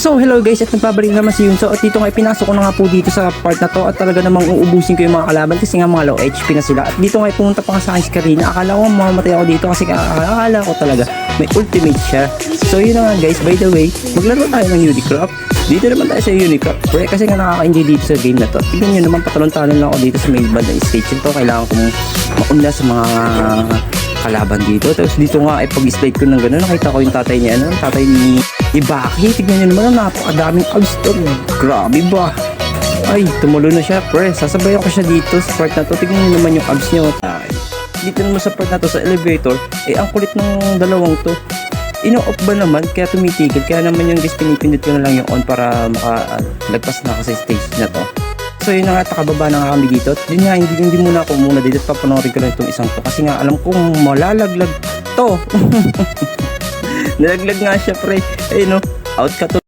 So hello guys at nagbabalik naman si Yunso. At dito nga pinasok ko na nga po dito sa part na to. At talaga namang uubusin ko yung mga kalaban kasi nga mga low HP na sila. At dito nga pumunta pa nga sa akin si Karina. Akala ko mamamatay ako dito kasi akala ko talaga may ultimate siya. So yun na nga guys by the way maglaro tayo ng Unicraft. Dito naman tayo sa Unicraft. Pre kasi nga nakaka-enjoy dito sa game na to. Tignan nyo naman patalon-talon lang ako dito sa may bandang stage. Ito kailangan kong mauna sa mga kalaban dito. Tapos dito nga ay pag-slide ko ng gano'n, nakita ko yung tatay niya, ano, tatay ni Ibaki. Tignan niyo naman, napakadaming to. Grabe ba? Ay, tumulo na siya, pre. Sasabayan ko siya dito sa part na to. Tignan niyo naman yung abs niya. Ay, dito naman sa part na to, sa elevator, eh, ang kulit ng dalawang to. Ino-off ba naman, kaya tumitigil. Kaya naman yung guys, pinipindot ko na lang yung on para makalagpas na ako sa stage na to. So yun na nga, takababa na nga kami dito. Yun nga, hindi, hindi muna ako muna dito. Papanoorin ko lang itong isang to. Kasi nga, alam kong malalaglag to. Nalaglag nga siya, pre. Ayun no, out ka to